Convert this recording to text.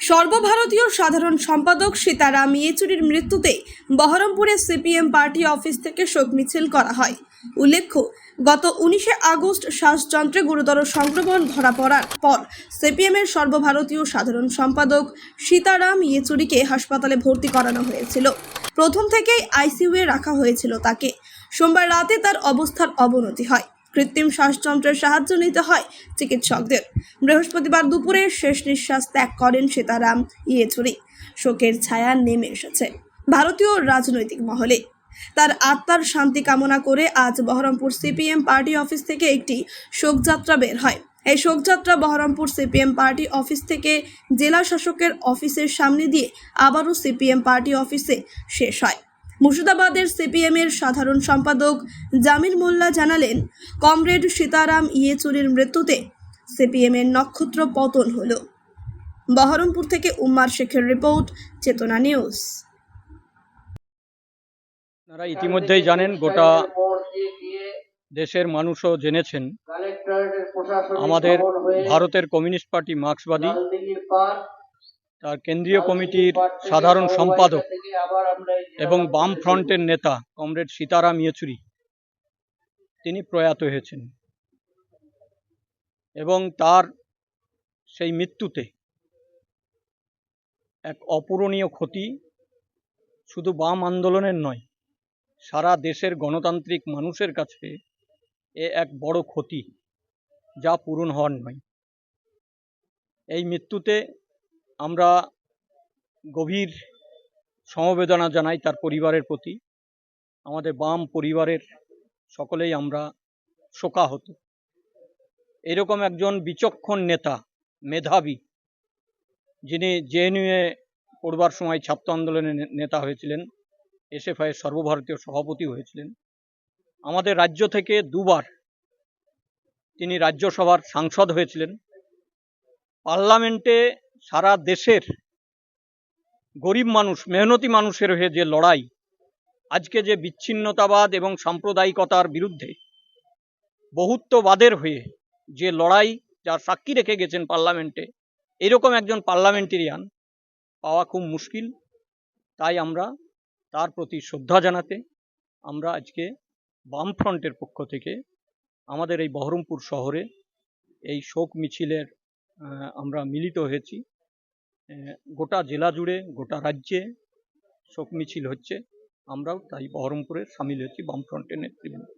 সর্বভারতীয় সাধারণ সম্পাদক সীতারাম ইয়েচুরির মৃত্যুতে বহরমপুরে সিপিএম পার্টি অফিস থেকে শোক মিছিল করা হয়। উল্লেখ্য, গত উনিশে আগস্ট শ্বাসযন্ত্রে গুরুতর সংক্রমণ ধরা পড়ার পর সিপিএমের সর্বভারতীয় সাধারণ সম্পাদক সীতারাম ইয়েচুরিকে হাসপাতালে ভর্তি করানো হয়েছিল। প্রথম থেকেই আইসিইউয়ে রাখা হয়েছিল তাকে। সোমবার রাতে তার অবস্থার অবনতি হয়। কৃত্রিম শ্বাসযন্ত্রের সাহায্য নিতে হয় চিকিৎসকদের। বৃহস্পতিবার দুপুরে শেষ নিঃশ্বাস ত্যাগ করেন সীতারাম ইয়েচুরি। শোকের ছায়া নেমে এসেছে ভারতীয় রাজনৈতিক মহলে। তার আত্মার শান্তি কামনা করে আজ বহরমপুর সিপিএম পার্টি অফিস থেকে একটি শোকযাত্রা বের হয়। এই শোকযাত্রা বহরমপুর সিপিএম পার্টি অফিস থেকে জেলা শাসকের অফিসের সামনে দিয়ে আবারও সিপিএম পার্টি অফিসে শেষ হয়। মুর্শিদাবাদের সিপিএমের সাধারণ সম্পাদক জামির মোল্লা জানালেন কমরেড সীতারাম ইয়েচুরির মৃত্যুতে সিপিএমের নক্ষত্র পতন হলো। বহরমপুর থেকে উম্মার শেখের রিপোর্ট চেতনা নিউজ। আপনারা ইতিমধ্যেই জানেন গোটা দেশের মানুষও জেনেছেন আমাদের ভারতের কমিউনিস্ট পার্টি মার্ক্সবাদী। তার কেন্দ্রীয় কমিটির সাধারণ সম্পাদক এবং বাম ফ্রন্টের নেতা কমরেড সীতারাম ইয়েচুরি। তিনি প্রয়াত হয়েছেন। এবং তার সেই মৃত্যুতে এক অপূরণীয় ক্ষতি শুধু বাম আন্দোলনের নয়, সারা দেশের গণতান্ত্রিক মানুষের কাছে এ এক বড় ক্ষতি যা পূরণ হওয়ার নয়। এই মৃত্যুতে আমরা গভীর সমবেদনা জানাই তার পরিবারের প্রতি। আমাদের বাম পরিবারের সকলেই আমরা শোকাহত। এরকম একজন বিচক্ষণ নেতা, মেধাবী, যিনি জেএনইউয়ে পড়বার সময় ছাত্র আন্দোলনের নেতা হয়েছিলেন এসএফআইয়ের সর্বভারতীয় সভাপতি হয়েছিলেন। আমাদের রাজ্য থেকে দুবার তিনি রাজ্যসভার সাংসদ হয়েছিলেন। পার্লামেন্টে সারা দেশের গরিব মানুষ, মেহনতি মানুষের হয়ে যে লড়াই, আজকে যে বিচ্ছিন্নতাবাদ এবং সাম্প্রদায়িকতার বিরুদ্ধে বহুত্ববাদের হয়ে যে লড়াই, যার সাক্ষী রেখে গেছেন পার্লামেন্টে, এরকম একজন পার্লামেন্টেরিয়ান পাওয়া খুব মুশকিল। তাই আমরা তার প্রতি শ্রদ্ধা জানাতে আমরা আজকে বামফ্রন্টের পক্ষ থেকে আমাদের এই বহরমপুর শহরে এই শোক মিছিলের আমরা মিলিত হয়েছি। গোটা জেলা জুড়ে, গোটা রাজ্যে শোক মিছিল হচ্ছে। আমরাও তাই বহরমপুরে সামিল হয়েছি বামফ্রন্টের নেতৃবৃন্দ।